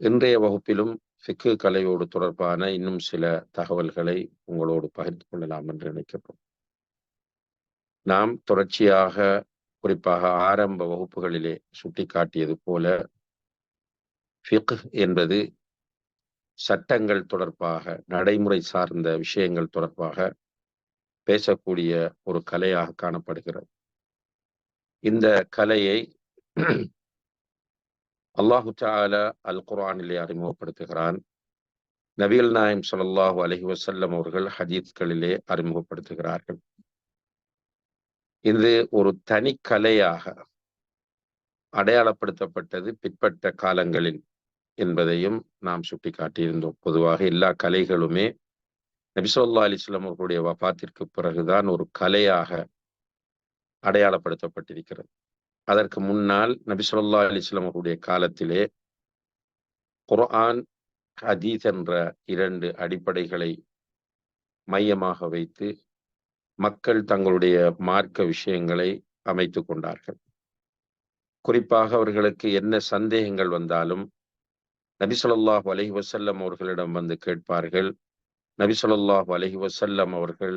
இன்றைய வகுப்பிலும் ஃபிக்கு கலையோடு தொடர்பான இன்னும் சில தகவல்களை உங்களோடு பகிர்ந்து கொள்ளலாம் என்று நினைக்கிறோம் நாம் தொடர்ச்சியாக குறிப்பாக ஆரம்ப வகுப்புகளிலே சுட்டிக்காட்டியது போல ஃபிக் என்பது சட்டங்கள் தொடர்பாக நடைமுறை சார்ந்த விஷயங்கள் தொடர்பாக பேசக்கூடிய ஒரு கலையாக காணப்படுகிறது. இந்த கலையை அல்லாஹு தால அல் குரானிலே அறிமுகப்படுத்துகிறான். நபிகள் நாயம் சொல்லாஹு அலஹி வசல்லம் அவர்கள் ஹதீத்களிலே அறிமுகப்படுத்துகிறார்கள். இது ஒரு தனி கலையாக அடையாளப்படுத்தப்பட்டது பிற்பட்ட காலங்களில் என்பதையும் நாம் சுட்டி காட்டியிருந்தோம் பொதுவாக எல்லா கலைகளுமே நபிசல்லா அலிஸ்லாம் அவர்களுடைய வபாத்திற்கு பிறகுதான் ஒரு கலையாக அடையாளப்படுத்தப்பட்டிருக்கிறது. அதற்கு முன்னால் நபிசுல்லா அலிஸ்லாம் அவருடைய காலத்திலே குர்ஆன் ஹதீஸ் என்ற இரண்டு அடிப்படைகளை மையமாக வைத்து மக்கள் தங்களுடைய மார்க்க விஷயங்களை அமைத்து கொண்டார்கள். குறிப்பாக அவர்களுக்கு என்ன சந்தேகங்கள் வந்தாலும் நபிசல்லாஹு அலஹி வசல்லம் அவர்களிடம் வந்து கேட்பார்கள். நபிசல்லாஹு அலஹி வசல்லம் அவர்கள்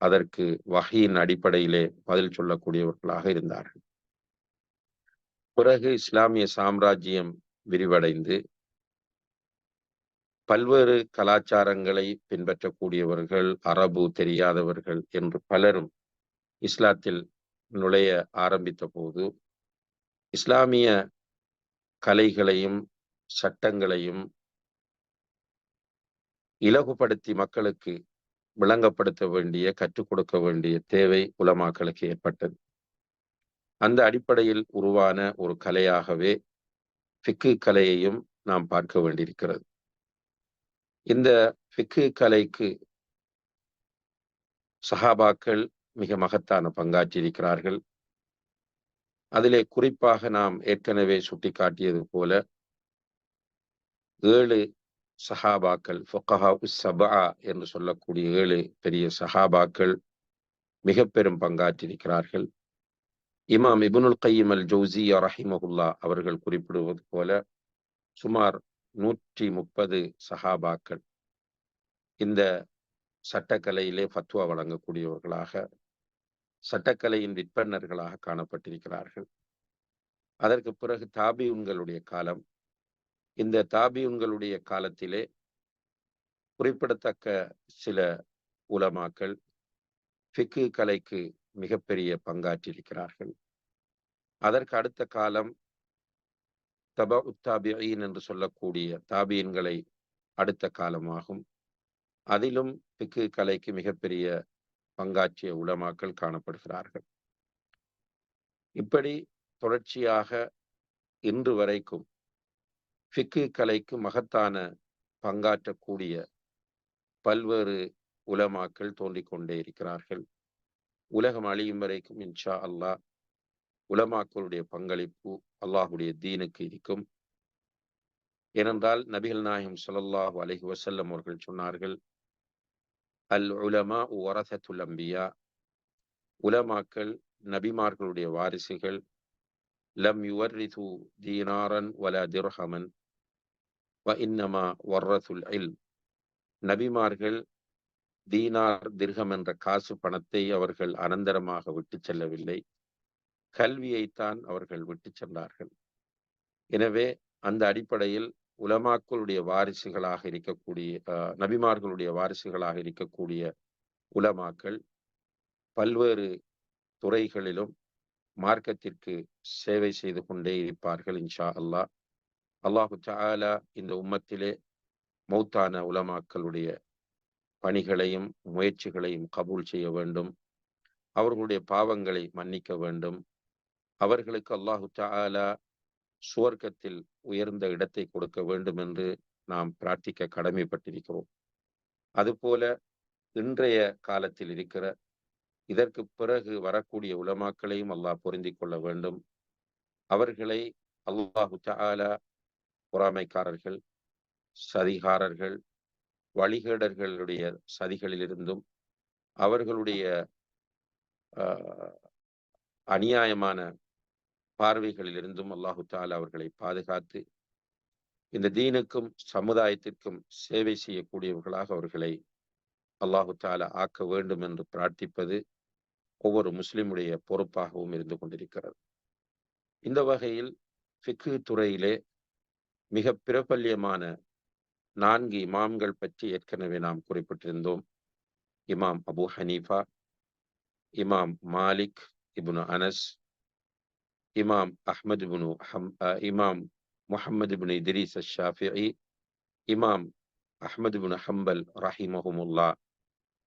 அதற்கு வகையின் அடிப்படையிலே பதில் சொல்லக்கூடியவர்களாக இருந்தார்கள். பிறகு இஸ்லாமிய சாம்ராஜ்யம் விரிவடைந்து பல்வேறு கலாச்சாரங்களை பின்பற்றக்கூடியவர்கள் அரபு தெரியாதவர்கள் என்று பலரும் இஸ்லாத்தில் நுழைய ஆரம்பித்த போது இஸ்லாமிய கலைகளையும் சட்டங்களையும் இலகுபடுத்தி மக்களுக்கு விளங்கப்படுத்த வேண்டிய கற்றுக் கொடுக்க வேண்டிய தேவை உலமாக்களுக்கு ஏற்பட்டது. அந்த அடிப்படையில் உருவான ஒரு கலையாகவே ஃபிக்கு கலையையும் நாம் பார்க்க வேண்டியிருக்கிறது. இந்த ஃபிக்கு கலைக்கு சஹாபாக்கள் மிக மகத்தான பங்காற்றியிருக்கிறார்கள். அதிலே குறிப்பாக நாம் ஏற்கனவே சுட்டிக்காட்டியது போல ஏழு சஹாபாக்கள் ஃபொக்கஹா சபா என்று சொல்லக்கூடிய ஏழு பெரிய சஹாபாக்கள் மிக பெரும் பங்காற்றியிருக்கிறார்கள். இமாம் இபுனுல் கையம் அல் ஜௌசியா ரஹிமகுல்லா அவர்கள் குறிப்பிடுவது போல சுமார் நூற்றி முப்பது சஹாபாக்கள் இந்த சட்டக்கலையிலே ஃபத்வா வழங்கக்கூடியவர்களாக சட்டக்கலையின் விற்பனர்களாக காணப்பட்டிருக்கிறார்கள். அதற்கு பிறகு தாபியுன்களுடைய காலம். இந்த தாபியுன்களுடைய காலத்திலே குறிப்பிடத்தக்க சில உலமாக்கள் ஃபிக்கு கலைக்கு மிகப்பெரிய பங்காற்றியிருக்கிறார்கள். அதற்கு அடுத்த காலம் தபா உத்தாபியின் என்று சொல்லக்கூடிய தாபியன்களை அடுத்த காலமாகும். அதிலும் பிக்கு கலைக்கு மிகப்பெரிய பங்காற்றிய உலமாக்கள் காணப்படுகிறார்கள். இப்படி தொடர்ச்சியாக இன்று வரைக்கும் ஃபிக்கு கலைக்கு மகத்தான பங்காற்றக்கூடிய பல்வேறு உலமாக்கள் தோன்றிக் கொண்டே இருக்கிறார்கள். உலகம் அழியும் வரைக்கும் இன்ஷா அல்லாஹ் உலமாக்களுடைய பங்களிப்பு அல்லாஹுடைய தீனுக்கு இருக்கும் ஏனென்றால் நபிகள் நாயகம் சொல்லல்லாஹு அலஹி வசல்லம் அவர்கள் சொன்னார்கள் அல் உலமா வரசத்துல் அம்பியா. உலமாக்கள் நபிமார்களுடைய வாரிசுகள் லம் யுவர்ரிது தீனாரன் வல திர்ஹமன் வ இன்னமா வர்ரத்துல் இல் நபிமார்கள் தீனார் திர்கம் என்ற காசு பணத்தை அவர்கள் அனந்தரமாக விட்டு செல்லவில்லை. கல்வியைத்தான் அவர்கள் விட்டு சென்றார்கள். எனவே அந்த அடிப்படையில் உலமாக்களுடைய வாரிசுகளாக இருக்கக்கூடிய நபிமார்களுடைய வாரிசுகளாக இருக்கக்கூடிய உலமாக்கள் பல்வேறு துறைகளிலும் மார்க்கத்திற்கு சேவை செய்து கொண்டே இருப்பார்கள் இன்ஷா அல்லாஹ். அல்லாஹு சாலா இந்த உம்மத்திலே மௌத்தான உலமாக்களுடைய பணிகளையும் முயற்சிகளையும் கபூல் செய்ய வேண்டும். அவர்களுடைய பாவங்களை மன்னிக்க வேண்டும். அவர்களுக்கு அல்லாஹு தாலா சுவர்க்கத்தில் உயர்ந்த இடத்தை கொடுக்க வேண்டும் என்று நாம் பிரார்த்திக்க கடமைப்பட்டிருக்கிறோம். அதுபோல இன்றைய காலத்தில் இருக்கிற இதற்கு பிறகு வரக்கூடிய உலமாக்களையும் அல்லாஹ் பொருந்தி கொள்ள வேண்டும். அவர்களை அல்லாஹு தாலா பொறாமைக்காரர்கள் சதிகாரர்கள் வழிகேடர்களுடைய சதிகளிலிருந்தும் அவர்களுடைய அநியாயமான பார்வைகளிலிருந்தும் அல்லாஹு தாலா அவர்களை பாதுகாத்து இந்த தீனுக்கும் சமுதாயத்திற்கும் சேவை செய்யக்கூடியவர்களாக அவர்களை அல்லாஹு தாலா ஆக்க வேண்டும் என்று பிரார்த்திப்பது ஒவ்வொரு முஸ்லிமுடைய பொறுப்பாகவும் இருந்து கொண்டிருக்கிறது. இந்த வகையில் ஃபிக்கு துறையிலே மிக பிரபல்யமான நான்கு இமாம்கள் பற்றி ஏற்கனவே நாம் குறிப்பிட்டிருந்தோம். இமாம் அபு ஹனீஃபா இமாம் மாலிக் இபுனு அனஸ் இமாம் அஹ்மது இபுனு ஹம் இமாம் முஹம்மது இபுனு இத்ரீஸ் ஷாஃபி இமாம் அஹ்மது இபுனு ஹம்பல் ரஹிமஹுமுல்லா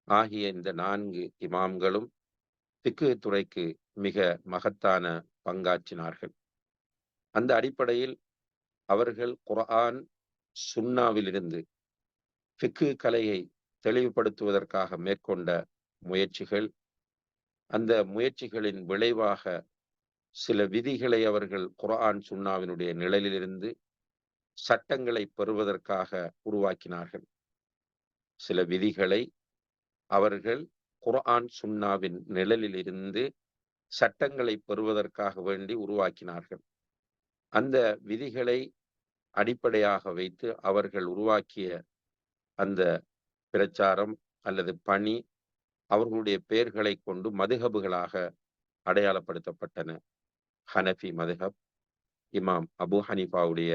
ஆகிய இந்த நான்கு இமாம்களும் திக்கு துறைக்கு மிக மகத்தான பங்காற்றினார்கள். அந்த அடிப்படையில் அவர்கள் குர்ஆன் சுன்னாவிலிருந்து ஃபிக்கு கலையை தெளிவுபடுத்துவதற்காக மேற்கொண்ட முயற்சிகள். அந்த முயற்சிகளின் விளைவாக சில விதிகளை அவர்கள் குரான் சுன்னாவினுடைய நிழலிலிருந்து சட்டங்களை பெறுவதற்காக உருவாக்கினார்கள். சில விதிகளை அவர்கள் குர்ஆன் சுன்னாவின் நிழலில் இருந்து சட்டங்களை பெறுவதற்காக வேண்டி உருவாக்கினார்கள். அந்த விதிகளை அடிப்படையாக வைத்து அவர்கள் உருவாக்கிய அந்த பிரச்சாரம் அல்லது பணி அவர்களுடைய பெயர்களை கொண்டு மதுஹபுகளாக அடையாளப்படுத்தப்பட்டன. ஹனஃபி மதுஹப் இமாம் அபு ஹனிஃபாவுடைய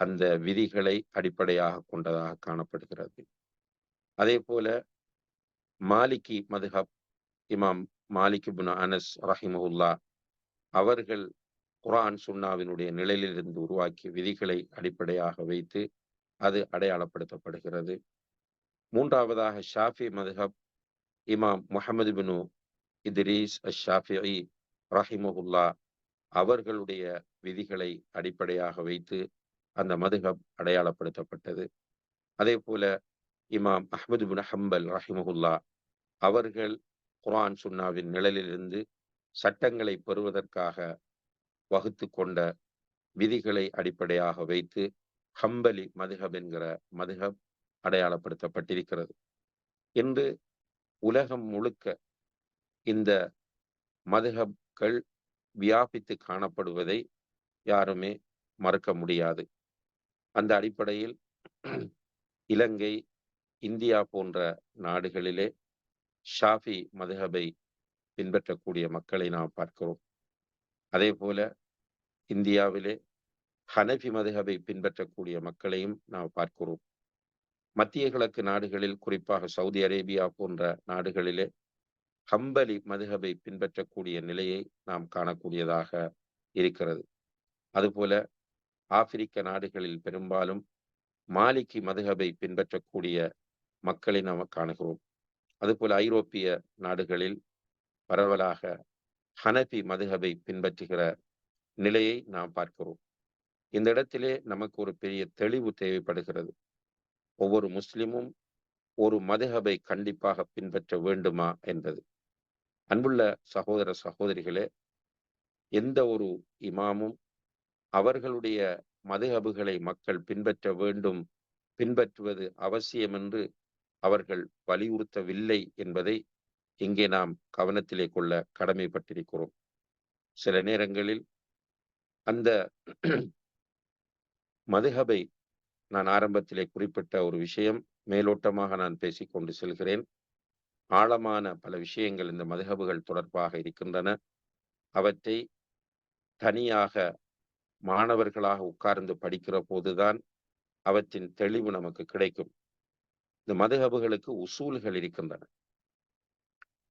அந்த விதிகளை அடிப்படையாக கொண்டதாக காணப்படுகிறது. அதே போல மாலிகி மதுஹப் இமாம் மாலிக் இபுன் அனஸ் ரஹிமஹுல்லா அவர்கள் குரான் சுன்னாவினுடைய நிழலிலிருந்து உருவாக்கிய விதிகளை அடிப்படையாக வைத்து அது அடையாளப்படுத்தப்படுகிறது. மூன்றாவதாக ஷாஃபி மதுஹப் இமாம் முஹமது பினு இத்ரீஸ் அஷாஃபி ரஹிமஹுல்லா அவர்களுடைய விதிகளை அடிப்படையாக வைத்து அந்த மதுஹப் அடையாளப்படுத்தப்பட்டது. அதே போல இமாம் அஹமது பின் ஹம்பல் ரஹிமஹுல்லா அவர்கள் குரான் சுன்னாவின் நிழலிலிருந்து சட்டங்களை பெறுவதற்காக வகுத்து கொண்ட விதிகளை அடிப்படையாக வைத்து ஹம்பலி மதுஹப் என்கிற மதுஹப் அடையாளப்படுத்தப்பட்டிருக்கிறது. இன்று உலகம் முழுக்க இந்த மதுஹப்கள் வியாபித்து காணப்படுவதை யாருமே மறுக்க முடியாது. அந்த அடிப்படையில் இலங்கை இந்தியா போன்ற நாடுகளிலே ஷாஃபி மதுஹபை பின்பற்றக்கூடிய மக்களை நாம் பார்க்கிறோம். அதே போல இந்தியாவிலே ஹனபி மதுஹபை பின்பற்றக்கூடிய மக்களையும் நாம் பார்க்கிறோம். மத்திய கிழக்கு நாடுகளில் குறிப்பாக சவுதி அரேபியா போன்ற நாடுகளிலே ஹம்பலி மதுஹபை பின்பற்றக்கூடிய நிலையை நாம் காணக்கூடியதாக இருக்கிறது. அதுபோல ஆப்பிரிக்க நாடுகளில் பெரும்பாலும் மாலிக்கு மதுஹபை பின்பற்றக்கூடிய மக்களை நாம் காணுகிறோம். அதுபோல ஐரோப்பிய நாடுகளில் பரவலாக ஹனபி மதுஹபை பின்பற்றுகிற நிலையை நாம் பார்க்கிறோம். இந்த இடத்திலே நமக்கு ஒரு பெரிய தெளிவு தேவைப்படுகிறது. ஒவ்வொரு முஸ்லிமும் ஒரு மதுஹபை கண்டிப்பாக பின்பற்ற வேண்டுமா என்பது. அன்புள்ள சகோதர சகோதரிகளே எந்த ஒரு இமாமும் அவர்களுடைய மதுஹபுகளை மக்கள் பின்பற்ற வேண்டும் பின்பற்றுவது அவசியம் என்று அவர்கள் வலியுறுத்தவில்லை என்பதை இங்கே நாம் கவனத்திலே கொள்ள கடமைப்பட்டிருக்கிறோம். சில நேரங்களில் அந்த மதுஹபை நான் ஆரம்பத்திலே குறிப்பிட்ட ஒரு விஷயம் மேலோட்டமாக நான் பேசிக்கொண்டு செல்கிறேன். ஆழமான பல விஷயங்கள் இந்த மதுகபுகள் தொடர்பாக இருக்கின்றன. அவற்றை தனியாக மாணவர்களாக உட்கார்ந்து படிக்கிற போதுதான் அவற்றின் தெளிவு நமக்கு கிடைக்கும். இந்த மதுகபுகளுக்கு உசூல்கள் இருக்கின்றன.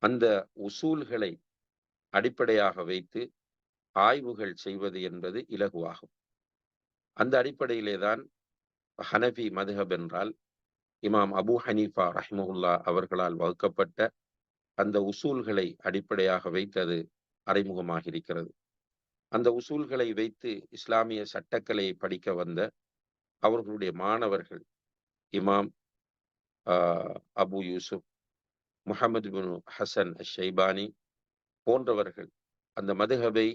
அந்த உசூல்களை அடிப்படையாக வைத்து ஆய்வுகள் செய்வது என்பது இலகுவாகும். அந்த அடிப்படையிலே தான் ஹனபி மதுஹப் என்றால் இமாம் அபு ஹனீஃபா ரஹ்முல்லா அவர்களால் வகுக்கப்பட்ட அந்த உசூல்களை அடிப்படையாக வைத்து அது அறிமுகமாக இருக்கிறது அந்த உசூல்களை வைத்து இஸ்லாமிய சட்டக்கலையை படிக்க வந்த அவர்களுடைய மாணவர்கள் Imam Abu Yusuf Muhammad bin Hasan Shaybani போன்றவர்கள் அந்த மதுகபை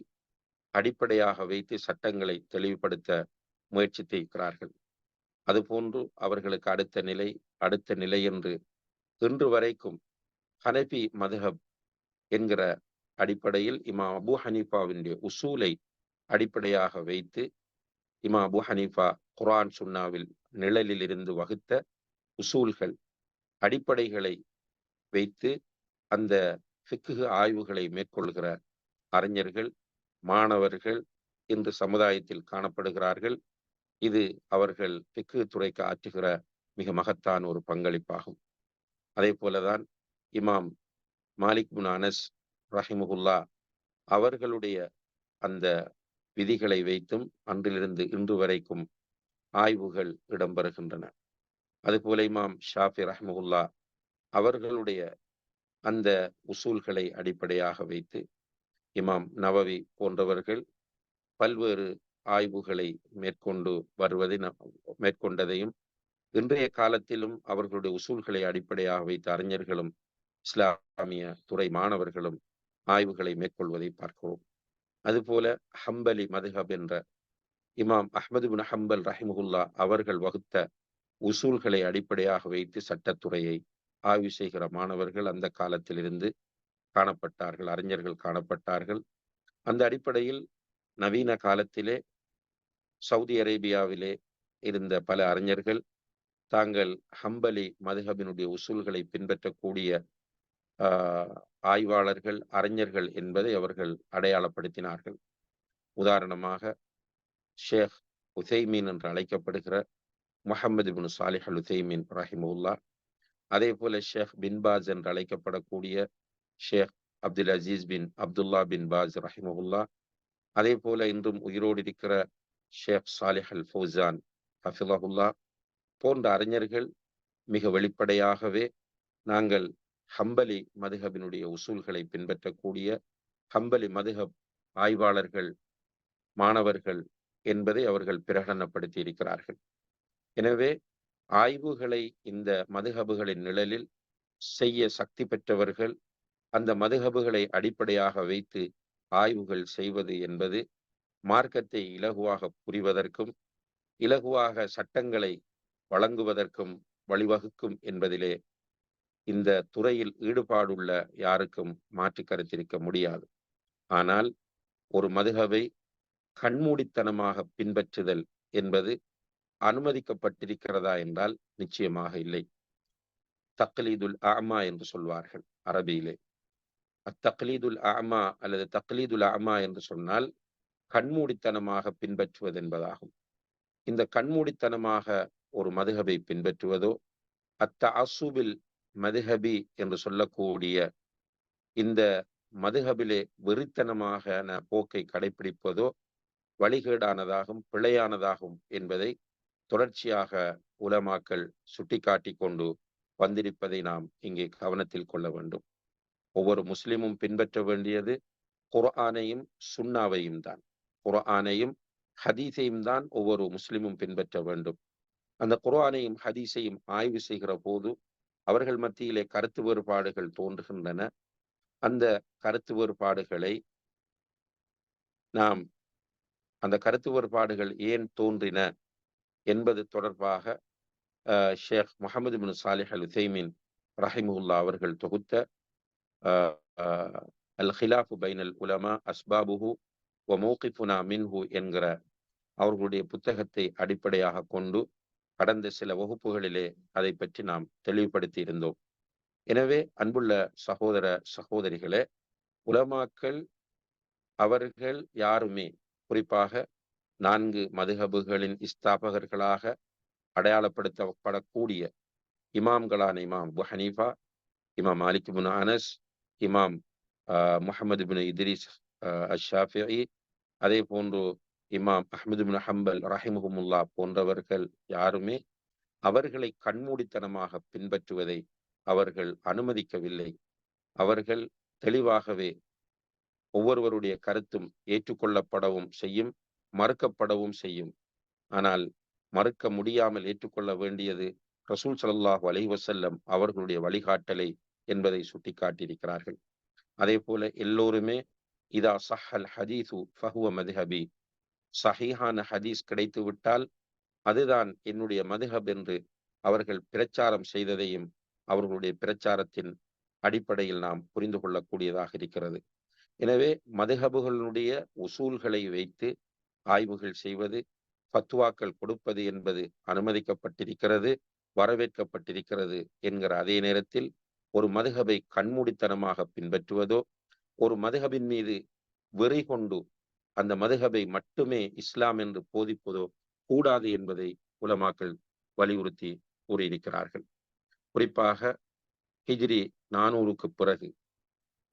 அடிப்படையாக வைத்து சட்டங்களை தெளிவுபடுத்த முயற்சித்திருக்கிறார்கள் அதுபோன்று அவர்களுக்கு அடுத்த நிலை அடுத்த நிலை என்று இன்று வரைக்கும் ஹனபி மதுஹப் என்கிற அடிப்படையில் இமா அபு ஹனீஃபாவினுடைய உசூலை அடிப்படையாக வைத்து இமா அபு ஹனீஃபா குரான் சுன்னாவில் நிழலில் இருந்து வகுத்த உசூல்கள் அடிப்படைகளை வைத்து அந்த ஃபிக்கு ஆய்வுகளை மேற்கொள்கிற அறிஞர்கள் மாணவர்கள் இன்று சமுதாயத்தில் காணப்படுகிறார்கள். இது அவர்கள் ஃபிக்கு துறைக்கு ஆற்றுகிற மிக மகத்தான ஒரு பங்களிப்பாகும். அதே போலதான் இமாம் மாலிக் முன் அனஸ் ரஹிமுகுல்லா அவர்களுடைய அந்த விதிகளை வைத்தும் அன்றிலிருந்து இன்று வரைக்கும் ஆய்வுகள் இடம்பெறுகின்றன. அதுபோல இமாம் ஷாஃபி ரஹமுல்லா அவர்களுடைய அந்த உசூல்களை அடிப்படையாக வைத்து இமாம் நவவி போன்றவர்கள் பல்வேறு ஆய்வுகளை மேற்கொண்டு வருவதை மேற்கொண்டதையும் இன்றைய காலத்திலும் அவர்களுடைய உசூல்களை அடிப்படையாக வைத்த அறிஞர்களும் இஸ்லாமிய துறை மாணவர்களும் ஆய்வுகளை மேற்கொள்வதை பார்க்கிறோம். அதுபோல ஹம்பலி மதுஹப் என்ற இமாம் அஹமது பின் ஹம்பல் ரஹிமுல்லா அவர்கள் வகுத்த உசூல்களை அடிப்படையாக வைத்து சட்டத்துறையை ஆய்வு செய்கிற மாணவர்கள் அந்த காலத்திலிருந்து காணப்பட்டார்கள் அறிஞர்கள் காணப்பட்டார்கள். அந்த அடிப்படையில் நவீன காலத்திலே சவுதி அரேபியாவிலே இருந்த பல அறிஞர்கள் தாங்கள் ஹம்பலி மதுஹபினுடைய உசூல்களை பின்பற்றக்கூடிய ஆய்வாளர்கள் அறிஞர்கள் என்பதை அவர்கள் அடையாளப்படுத்தினார்கள். உதாரணமாக ஷேக் உசைமீன் என்று அழைக்கப்படுகிற முகமது பின் சாலிஹ் அல் உசைமீன் ரஹிமுல்லா அதே போல ஷேக் பின் பாஸ் என்று அழைக்கப்படக்கூடிய Sheikh Abdul Aziz bin Abdullah bin Baz Rahimullah அதே போல இன்றும் உயிரோடு இருக்கிற ஷேக் சாலிஹ் அல் ஃபௌசான் ஹஃபிலஹுல்லா போன்ற அறிஞர்கள் மிக வெளிப்படையாகவே நாங்கள் ஹம்பலி மதுஹபினுடைய உசூல்களை பின்பற்றக்கூடிய ஹம்பலி மதுஹப் ஆய்வாளர்கள் மாணவர்கள் என்பதை அவர்கள் பிரகடனப்படுத்தி இருக்கிறார்கள் எனவே ஆய்வுகளை இந்த மதுஹபுகளின் நிழலில் செய்ய சக்தி பெற்றவர்கள் அந்த மதுஹபுகளை அடிப்படையாக வைத்து ஆய்வுகள் செய்வது என்பது மார்க்கத்தை இலகுவாக புரிவதற்கும் இலகுவாக சட்டங்களை வழங்குவதற்கும் வழிவகுக்கும் என்பதிலே இந்த துறையில் ஈடுபாடுள்ள யாருக்கும் மாற்று கருத்திருக்க முடியாது. ஆனால் ஒரு மதுகவை கண்மூடித்தனமாக பின்பற்றுதல் என்பது அனுமதிக்கப்பட்டிருக்கிறதா என்றால் நிச்சயமாக இல்லை. தக்லீதுல் ஆமா என்று சொல்வார்கள் அரபியிலே. அத்தக்லீதுல் ஆமா அல்லது தக்லீதுல் ஆமா என்று சொன்னால் கண்மூடித்தனமாக பின்பற்றுவது என்பதாகும். இந்த கண்மூடித்தனமாக ஒரு மதுகபை பின்பற்றுவதோ அத்த அசூபில் மதுஹபி என்று சொல்லக்கூடிய இந்த மதுஹபிலே வெறித்தனமாக போக்கை கடைபிடிப்பதோ வழிகேடானதாகும் பிழையானதாகும் என்பதை தொடர்ச்சியாக உலமாக்கள் சுட்டிக்காட்டி கொண்டு வந்திருப்பதை நாம் இங்கே கவனத்தில் கொள்ள வேண்டும். ஒவ்வொரு முஸ்லிமும் பின்பற்ற வேண்டியது குர்ஆனையும் சுண்ணாவையும் தான். குர்ஆனையும் ஹதீஸையும் தான் ஒவ்வொரு முஸ்லிமும் பின்பற்ற வேண்டும். அந்த குர்ஆனையும் ஹதீஸையும் ஆய்வு செய்கிற போது அவர்கள் மத்தியிலே கருத்து வேறுபாடுகள் தோன்றுகின்றன. அந்த கருத்து வேறுபாடுகளை நாம் அந்த கருத்து வேறுபாடுகள் ஏன் தோன்றின? என்பது தொடர்பாக ஷேக் முகமது பின் சாலிஹ் அல் உசைமின் ரஹிமுல்லா அவர்கள் தொகுத்த அல் ஹிலாஃபு பைனல் உலமா அஸ்பாபுஹு ஒ மௌகிஃபுனா மின்ஹு என்கிற அவர்களுடைய புத்தகத்தை அடிப்படையாக கொண்டு கடந்த சில வகுப்புகளிலே அதை பற்றி நாம் தெளிவுபடுத்தி இருந்தோம். எனவே அன்புள்ள சகோதர சகோதரிகளே உலமாக்கள் அவர்கள் யாருமே குறிப்பாக நான்கு மதுஹபுகளின் இஸ்தாபகர்களாக அடையாளப்படுத்தப்படக்கூடிய இமாம்களான இமாம் ஹனீஃபா இமாம் மாலிக் பின் அனஸ் இமாம் முகமது பின் இத்ரிஸ் அஷாஃபி அதே போன்று இமாம் அஹமது பின் ஹம்பல் ரஹிமுஹமுல்லா போன்றவர்கள் யாருமே அவர்களை கண்மூடித்தனமாக பின்பற்றுவதை அவர்கள் அனுமதிக்கவில்லை. அவர்கள் தெளிவாகவே ஒவ்வொருவருடைய கருத்தும் ஏற்றுக்கொள்ளப்படவும் செய்யும். மறுக்கப்படவும் செய்யும். ஆனால் மறுக்க முடியாமல் ஏற்றுக்கொள்ள வேண்டியது ரசூல் சல்லாஹ் அலைவசல்லம் அவர்களுடைய வழிகாட்டலை என்பதை சுட்டிக்காட்டியிருக்கிறார்கள். அதே போல எல்லோருமே இதா சஹல் ஹதீசு ஃபஹுவ மதுஹபி. சஹீஹான ஹதீஸ் கிடைத்து விட்டால் அதுதான் என்னுடைய மதுஹப் என்று அவர்கள் பிரச்சாரம் செய்ததையும் அவர்களுடைய பிரச்சாரத்தின் அடிப்படையில் நாம் புரிந்து கொள்ளக்கூடியதாக இருக்கிறது. எனவே மதுஹபுகளுடைய உசூல்களை வைத்து ஆய்வுகள் செய்வது பத்துவாக்கள் கொடுப்பது என்பது அனுமதிக்கப்பட்டிருக்கிறது வரவேற்கப்பட்டிருக்கிறது என்கிற அதே நேரத்தில் ஒரு மதுகபை கண்மூடித்தனமாக பின்பற்றுவதோ ஒரு மதுகபின் மீது வெறி கொண்டு அந்த மதுகபை மட்டுமே இஸ்லாம் என்று போதிப்பதோ கூடாது என்பதை உலமாக்கள் வலியுறுத்தி கூறியிருக்கிறார்கள். குறிப்பாக ஹிஜ்ரி நானூறுக்கு பிறகு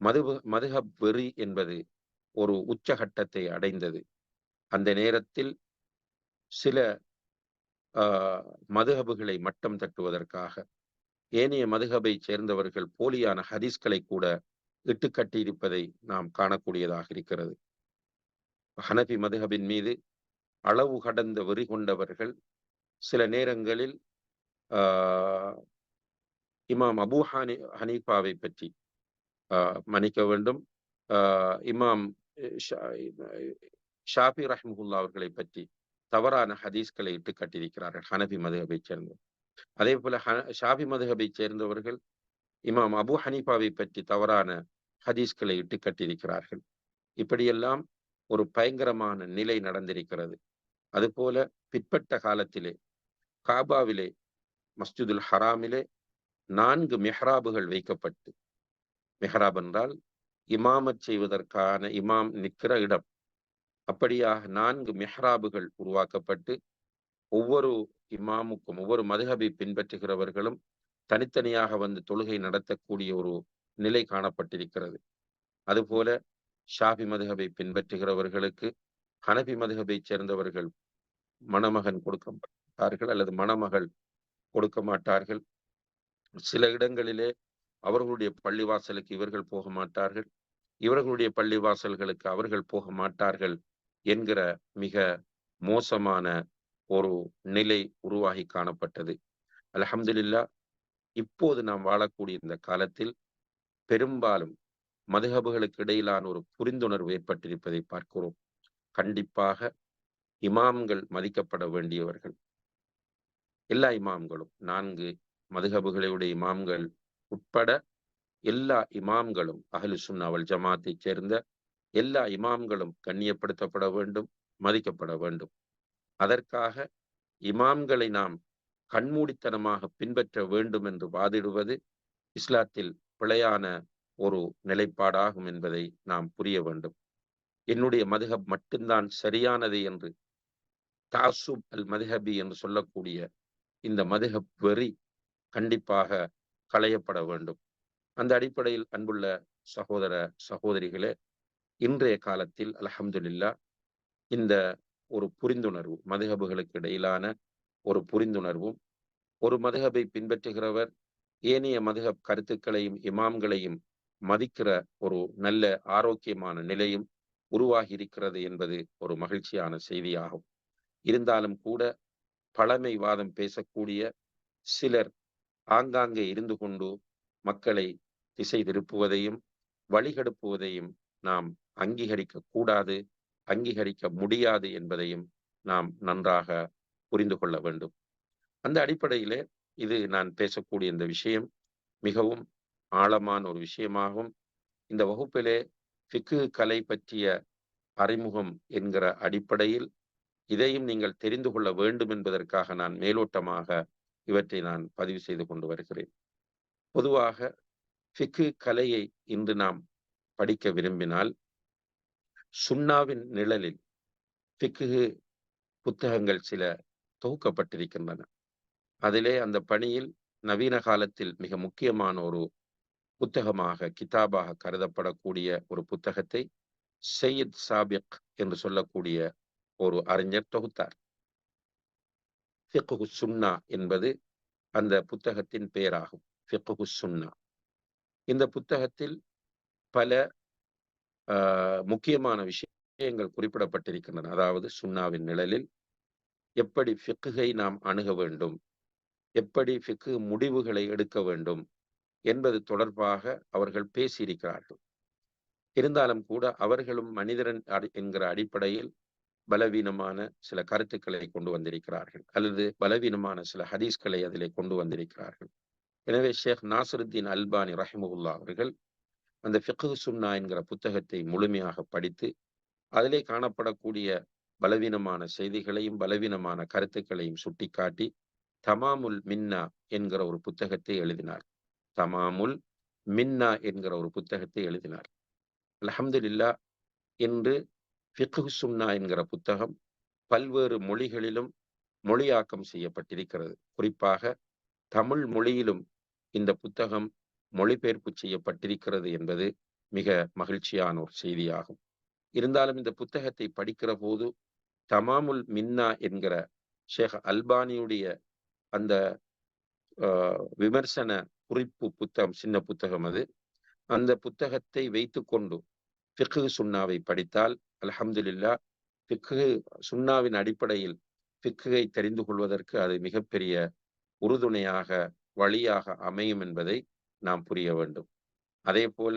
மது மதுகப் வெறி என்பது ஒரு உச்சகட்டத்தை அடைந்தது. அந்த நேரத்தில் சில மதுஹபுகளை மட்டம் தட்டுவதற்காக ஏனைய மதுஹபை சேர்ந்தவர்கள் போலியான ஹதீஸ்களை கூட இட்டுக்கட்டியிருப்பதை நாம் காணக்கூடியதாக இருக்கிறது. ஹனபி மதுஹபின் மீது அளவு கடந்த வெறி கொண்டவர்கள் சில நேரங்களில் இமாம் அபு ஹனி ஹனீஃபாவை பற்றி மன்னிக்க வேண்டும். இமாம் ஷாபி ரஹ்முல்லா அவர்களை பற்றி தவறான ஹதீஸ்களை இட்டு கட்டியிருக்கிறார்கள் ஹனபி மதுகபை சேர்ந்தவர். அதே போல ஷாபி மதுகபை சேர்ந்தவர்கள் இமாம் அபு ஹனீஃபாவை பற்றி தவறான ஹதீஸ்களை இட்டு கட்டியிருக்கிறார்கள். இப்படியெல்லாம் ஒரு பயங்கரமான நிலை நடந்திருக்கிறது. அதுபோல பிற்பட்ட காலத்திலே காபாவிலே மஸ்ஜிதுல் ஹராமிலே நான்கு மெஹ்ராபுகள் வைக்கப்பட்டு மெஹ்ராப் என்றால் இமாமத் செய்வதற்கான இமாம் நிற்கிற இடம். அப்படியாக நான்கு மெஹ்ராபுகள் உருவாக்கப்பட்டு ஒவ்வொரு இமாமுக்கும் ஒவ்வொரு மதுகபை பின்பற்றுகிறவர்களும் தனித்தனியாக வந்து தொழுகை நடத்தக்கூடிய ஒரு நிலை காணப்பட்டிருக்கிறது. அதுபோல ஷாபி மதுகபை பின்பற்றுகிறவர்களுக்கு ஹனபி மதுகபை சேர்ந்தவர்கள் மணமகன் கொடுக்க மாட்டார்கள் அல்லது மணமகள் கொடுக்க மாட்டார்கள் சில இடங்களிலே அவர்களுடைய பள்ளிவாசலுக்கு இவர்கள் போக மாட்டார்கள் இவர்களுடைய பள்ளிவாசல்களுக்கு அவர்கள் போக மாட்டார்கள் என்கிற மிக மோசமான ஒரு நிலை உருவாகி காணப்பட்டது. அலஹம்துல்லா இப்போது நாம் வாழக்கூடிய இந்த காலத்தில் பெரும்பாலும் மதுகபுகளுக்கு இடையிலான ஒரு புரிந்துணர்வு ஏற்பட்டிருப்பதை பார்க்கிறோம். கண்டிப்பாக இமாம்கள் மதிக்கப்பட வேண்டியவர்கள். எல்லா இமாம்களும் நான்கு மதுகபுகளுடைய இமாம்கள் உட்பட எல்லா இமாம்களும் அகலு சுன்னாவல் ஜமாத்தை சேர்ந்த எல்லா இமாம்களும் கண்ணியப்படுத்தப்பட வேண்டும் மதிக்கப்பட வேண்டும். அதற்காக இமாம்களை நாம் கண்மூடித்தனமாக பின்பற்ற வேண்டும் என்று வாதிடுவது இஸ்லாத்தில் பிழையான ஒரு நிலைப்பாடாகும் என்பதை நாம் புரிய வேண்டும். என்னுடைய மதுகப் மட்டும்தான் சரியானது என்று தாசுப் அல் மதுஹபி என்று சொல்லக்கூடிய இந்த மதுகப் வெறி கண்டிப்பாக களையப்பட வேண்டும். அந்த அடிப்படையில் அன்புள்ள சகோதர சகோதரிகளே இன்றைய காலத்தில் அலஹம்துல்லா இந்த ஒரு புரிந்துணர்வு மதுகபுகளுக்கு இடையிலான ஒரு புரிந்துணர்வும் ஒரு மதுகபை பின்பற்றுகிறவர் ஏனைய மதுகப் கருத்துக்களையும் இமாம்களையும் மதிக்கிற ஒரு நல்ல ஆரோக்கியமான நிலையும் உருவாகி இருக்கிறது என்பது ஒரு மகிழ்ச்சியான செய்தியாகும். இருந்தாலும் கூட பழமைவாதம் பேசக்கூடிய சிலர் ஆங்காங்கே இருந்து கொண்டு மக்களை திசை திருப்புவதையும் வழிகெடுப்புவதையும் நாம் அங்கீகரிக்க கூடாது அங்கீகரிக்க முடியாது என்பதையும் நாம் நன்றாக புரிந்து கொள்ள வேண்டும். அந்த அடிப்படையிலே இது நான் பேசக்கூடிய இந்த விஷயம் மிகவும் ஆழமான ஒரு விஷயமாகும். இந்த வகுப்பிலே ஃபிக்கு கலை பற்றிய அறிமுகம் என்கிற அடிப்படையில் இதையும் நீங்கள் தெரிந்து கொள்ள வேண்டும் என்பதற்காக நான் மேலோட்டமாக இவற்றை நான் பதிவு செய்து கொண்டு வருகிறேன். பொதுவாக ஃபிக்கு கலையை இன்று நாம் படிக்க விரும்பினால் சுண்ணாவின் நிழலில் ஃபிக்கு புத்தகங்கள் சில தொகுக்கப்பட்டிருக்கின்றன. அதிலே அந்த பணியில் நவீன காலத்தில் மிக முக்கியமான ஒரு புத்தகமாக கிதாபாக கருதப்படக்கூடிய ஒரு புத்தகத்தை சையத் சாபிக் என்று சொல்லக்கூடிய ஒரு அறிஞர் தொகுத்தார். ஃபிக்கு சுன்னா என்பது அந்த புத்தகத்தின் பெயராகும். ஃபிக்கு சுன்னா. இந்த புத்தகத்தில் பல முக்கியமான விஷயங்கள் குறிப்பிடப்பட்டிருக்கின்றன. அதாவது சுண்ணாவின் நிழலில் எப்படி ஃபிக்குகை நாம் அணுக வேண்டும்? எப்படி ஃபிக்கு முடிவுகளை எடுக்க வேண்டும்? என்பது தொடர்பாக அவர்கள் பேசியிருக்கிறார்கள். இருந்தாலும் கூட அவர்களும் மனிதரன் என்கிற அடிப்படையில் பலவீனமான சில கருத்துக்களை கொண்டு வந்திருக்கிறார்கள். அல்லது பலவீனமான சில ஹதீஸ்களை அதிலே கொண்டு வந்திருக்கிறார்கள். எனவே ஷேக் நாசருத்தீன் அல்பானி ரஹிமுல்லா அவர்கள் அந்த ஃபிக்கு சுன்னா என்கிற புத்தகத்தை முழுமையாக படித்து அதிலே காணப்படக்கூடிய பலவீனமான செய்திகளையும் பலவீனமான கருத்துக்களையும் சுட்டிக்காட்டி தமாமுல் மின்னா என்கிற ஒரு புத்தகத்தை எழுதினார். தமாமுல் மின்னா என்கிற ஒரு புத்தகத்தை எழுதினார். அலமதுல்லா இன்று ஃபிக்கு சுன்னா என்கிற புத்தகம் பல்வேறு மொழிகளிலும் மொழியாக்கம் செய்யப்பட்டிருக்கிறது. குறிப்பாக தமிழ் மொழியிலும் இந்த புத்தகம் மொழிபெயர்ப்பு செய்யப்பட்டிருக்கிறது என்பது மிக மகிழ்ச்சியான ஒரு செய்தியாகும். இருந்தாலும் இந்த புத்தகத்தை படிக்கிற போது தமாமுல் மின்னா என்கிற ஷேக் அல்பானியுடைய அந்த விமர்சன குறிப்பு புத்தகம் சின்ன புத்தகம் அது. அந்த புத்தகத்தை வைத்து கொண்டு ஃபிக்கு சுண்ணாவை படித்தால் அலஹம்துல்லா ஃபிக்கு சுண்ணாவின் அடிப்படையில் ஃபிக்குகை தெரிந்து கொள்வதற்கு அது மிகப்பெரிய உறுதுணையாக வழியாக அமையும் என்பதை நாம் புரிய வேண்டும். அதே போல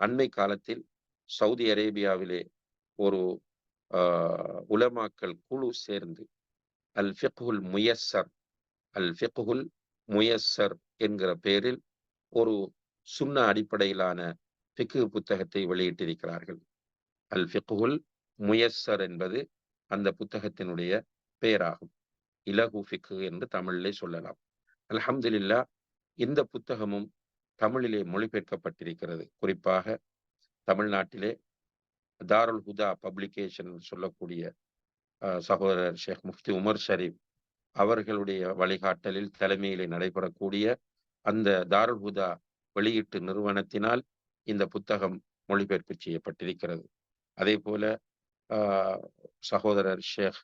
அண்மை காலத்தில் சவுதி அரேபியாவிலே ஒரு உலமாக்கல் குழு சேர்ந்து அல் ஃபிகுல் முயஸ்ஸர் அல் ஃபிகுல் முயஸ்ஸர் என்கிற பெயரில் ஒரு சுண்ண அடிப்படையிலான ஃபிக்கு புத்தகத்தை வெளியிட்டிருக்கிறார்கள். அல் ஃபிகுல் முயஸ்ஸர் என்பது அந்த புத்தகத்தினுடைய பெயராகும். இலகு ஃபிக்கு என்று தமிழிலே சொல்லலாம். அலஹம்துல்லா இந்த புத்தகமும் தமிழிலே மொழிபெயர்க்கப்பட்டிருக்கிறது. குறிப்பாக தமிழ்நாட்டிலே தாருல் ஹுதா பப்ளிகேஷன் சொல்லக்கூடிய சகோதரர் ஷேக் முஃப்தி உமர் ஷரீப் அவர்களுடைய வழிகாட்டலில் தலைமையிலே நடைபெறக்கூடிய அந்த தாருல் ஹுதா வெளியீட்டு நிறுவனத்தினால் இந்த புத்தகம் மொழிபெயர்ப்பு செய்யப்பட்டிருக்கிறது. அதே போல சகோதரர் ஷேக்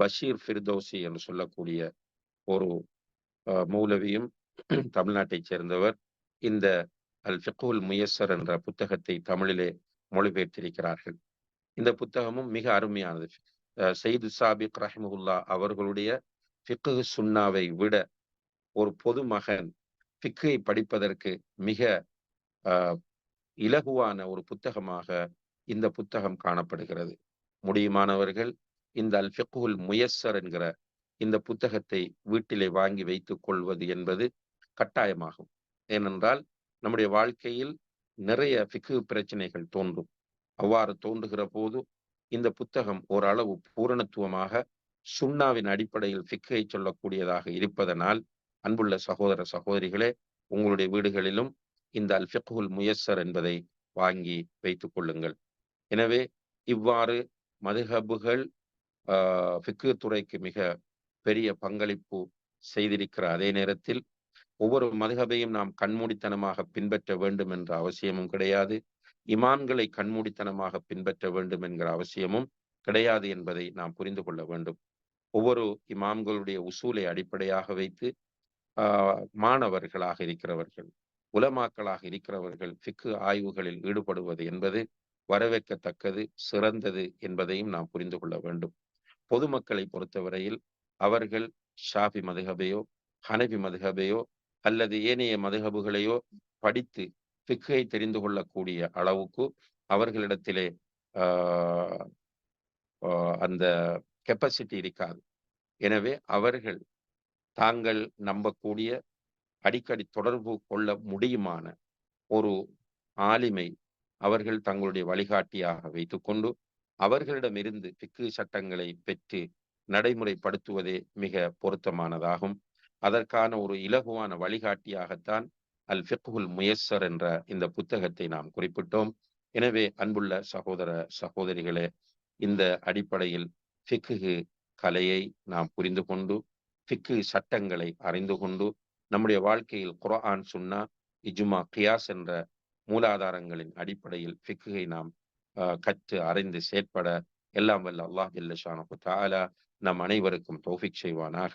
பஷீர் ஃபிர்தோசி என்று சொல்லக்கூடிய ஒரு மௌலவியும் தமிழ்நாட்டைச் சேர்ந்தவர் இந்த அல் ஃபிகுல் முயஸ்ஸர் என்ற புத்தகத்தை தமிழிலே மொழிபெயர்த்திருக்கிறார்கள். இந்த புத்தகமும் மிக அருமையானது. செய்து சாபிக் ரஹிமுல்லா அவர்களுடைய ஃபிக்கு சுன்னாவை விட ஒரு பொது மகன் ஃபிக்கை படிப்பதற்கு மிக இலகுவான ஒரு புத்தகமாக இந்த புத்தகம் காணப்படுகிறது. முடியுமானவர்கள் இந்த அல் ஃபிகுல் முயஸ்ஸர் என்கிற இந்த புத்தகத்தை வீட்டிலே வாங்கி வைத்துக் கொள்வது என்பது கட்டாயமாகும். ஏனென்றால் நம்முடைய வாழ்க்கையில் நிறைய ஃபிக்கு பிரச்சனைகள் தோன்றும். அவ்வாறு தோன்றுகிற போது இந்த புத்தகம் ஓரளவு பூரணத்துவமாக சுண்ணாவின் அடிப்படையில் ஃபிக்கை சொல்லக்கூடியதாக இருப்பதனால் அன்புள்ள சகோதர சகோதரிகளே உங்களுடைய வீடுகளிலும் இந்த அல் ஃபிகுல் முயஸ்ஸர் என்பதை வாங்கி வைத்துக் கொள்ளுங்கள். எனவே இவ்வாறு மதுஹபுகள் ஃபிக்கு துறைக்கு மிக பெரிய பங்களிப்பு செய்திருக்கிற அதே நேரத்தில் ஒவ்வொரு மதுகபையும் நாம் கண்மூடித்தனமாக பின்பற்ற வேண்டும் என்ற அவசியமும் கிடையாது. இமான்களை கண்மூடித்தனமாக பின்பற்ற வேண்டும் என்கிற அவசியமும் கிடையாது என்பதை நாம் புரிந்து கொள்ள வேண்டும். ஒவ்வொரு இமாம்களுடைய உசூலை அடிப்படையாக வைத்து மாணவர்களாக இருக்கிறவர்கள் உலமாக்களாக இருக்கிறவர்கள் ஃபிக்கு ஆய்வுகளில் ஈடுபடுவது என்பது வரவேற்கத்தக்கது சிறந்தது என்பதையும் நாம் புரிந்து கொள்ள வேண்டும். பொதுமக்களை பொறுத்தவரையில் அவர்கள் ஷாஃபி மதுகபையோ ஹனபி மதுகபையோ அல்லது ஏனைய மதுகபுகளையோ படித்து பிக்கை தெரிந்து கொள்ளக்கூடிய அளவுக்கு அவர்களிடத்திலே அந்த கெப்பாசிட்டி இருக்காது. எனவே அவர்கள் தாங்கள் நம்பக்கூடிய அடிக்கடி தொடர்பு கொள்ள முடியுமான ஒரு ஆலிமை அவர்கள் தங்களுடைய வழிகாட்டியாக வைத்துக்கொண்டு அவர்களிடமிருந்து பிக்கு சட்டங்களை பெற்று நடைமுறைப்படுத்துவதே மிக பொருத்தமானதாகும். அதற்கான ஒரு இலகுவான வழிகாட்டியாகத்தான் அல் ஃபிக்குல் முயஸ்ஸர் என்ற இந்த புத்தகத்தை நாம் குறிப்பிட்டோம். எனவே அன்புள்ள சகோதர சகோதரிகளே இந்த அடிப்படையில் ஃபிக்கு கலையை நாம் புரிந்து கொண்டு ஃபிக்கு சட்டங்களை அறிந்து கொண்டு நம்முடைய வாழ்க்கையில் குரான் சுன்னா இஜுமா கியாஸ் என்ற மூலாதாரங்களின் அடிப்படையில் ஃபிக்குகை நாம் கற்று அறிந்து செயற்பட எல்லாம் வல்ல அல்லாஹ் ஜல்லஷானு தாலா நம் அனைவருக்கும் தோஃபிக் செய்வானாக.